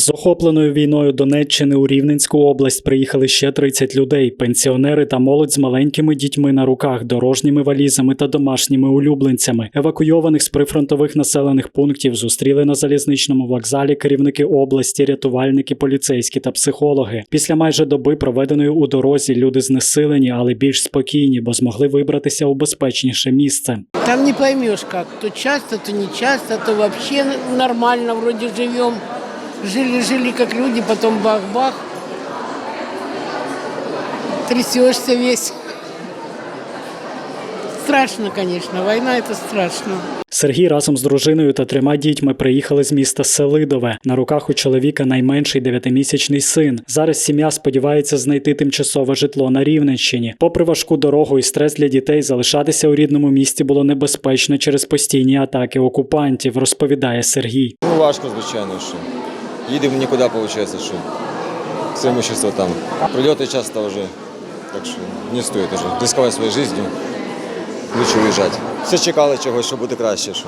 З охопленою війною Донеччини у Рівненську область приїхали ще 30 людей: пенсіонери та молодь з маленькими дітьми на руках, дорожніми валізами та домашніми улюбленцями. Евакуйованих з прифронтових населених пунктів зустріли на залізничному вокзалі керівники області, рятувальники, поліцейські та психологи. Після майже доби, проведеної у дорозі, люди знесилені, але більш спокійні, бо змогли вибратися у безпечніше місце. Там не поймешь как. То часто, то не часто, то вообще нормально вроде живем. Жили-жили как люди, потом бах-бах. Трясешься весь. Страшно, конечно. Война это страшно. Сергій разом з дружиною та трьома дітьми приїхали з міста Селидове. На руках у чоловіка найменший дев'ятимісячний син. Зараз сім'я сподівається знайти тимчасове житло на Рівненщині. Попри важку дорогу і стрес для дітей, залишатися у рідному місті було небезпечно через постійні атаки окупантів, розповідає Сергій. Ну, важко, звичайно, що. Їдемо нікуди, виходить, що все имущество там. Прильоти часто вже, так що не стоїть вже ризикувати своєю життю. Лучше виїжджати. Все чекали чогось, що буде краще, що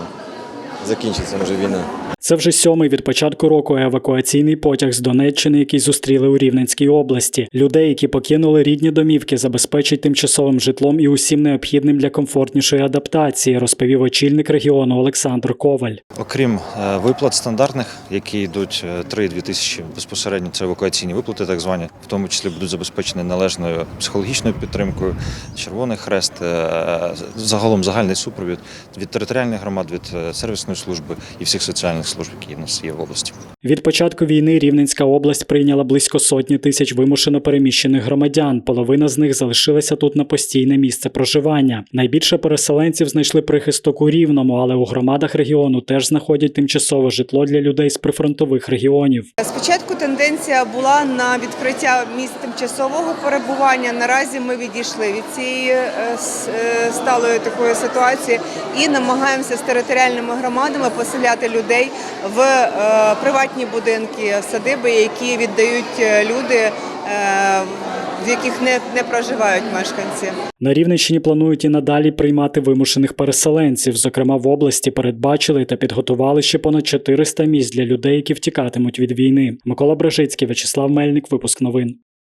закінчиться може війна. Це вже сьомий від початку року евакуаційний потяг з Донеччини, який зустріли у Рівненській області. Людей, які покинули рідні домівки, забезпечать тимчасовим житлом і усім необхідним для комфортнішої адаптації, розповів очільник регіону Олександр Коваль. Окрім е, виплат стандартних, які йдуть 3-2 тисячі безпосередньо, це евакуаційні виплати, так звані, в тому числі будуть забезпечені належною психологічною підтримкою, Червоний Хрест, е, загалом загальний супровід від територіальних громад, від е, сервісної служби і всіх соціальних служб, які в нас є в області. Від початку війни Рівненська область прийняла близько сотні тисяч вимушено переміщених громадян. Половина з них залишилася тут на постійне місце проживання. Найбільше переселенців знайшли прихисток у Рівному, але у громадах регіону теж знаходять тимчасове житло для людей з прифронтових регіонів. Спочатку тенденція була на відкриття місць тимчасового перебування. Наразі ми відійшли від цієї е, е, сталої такої ситуації і намагаємося з територіальними громадами поселяти людей в е, приватні будинки, садиби, які віддають е, люди, е, в яких не, не проживають мешканці. На Рівненщині планують і надалі приймати вимушених переселенців. Зокрема, в області передбачили та підготували ще понад 400 місць для людей, які втікатимуть від війни. Микола Брежицький, Вячеслав Мельник, випуск новин.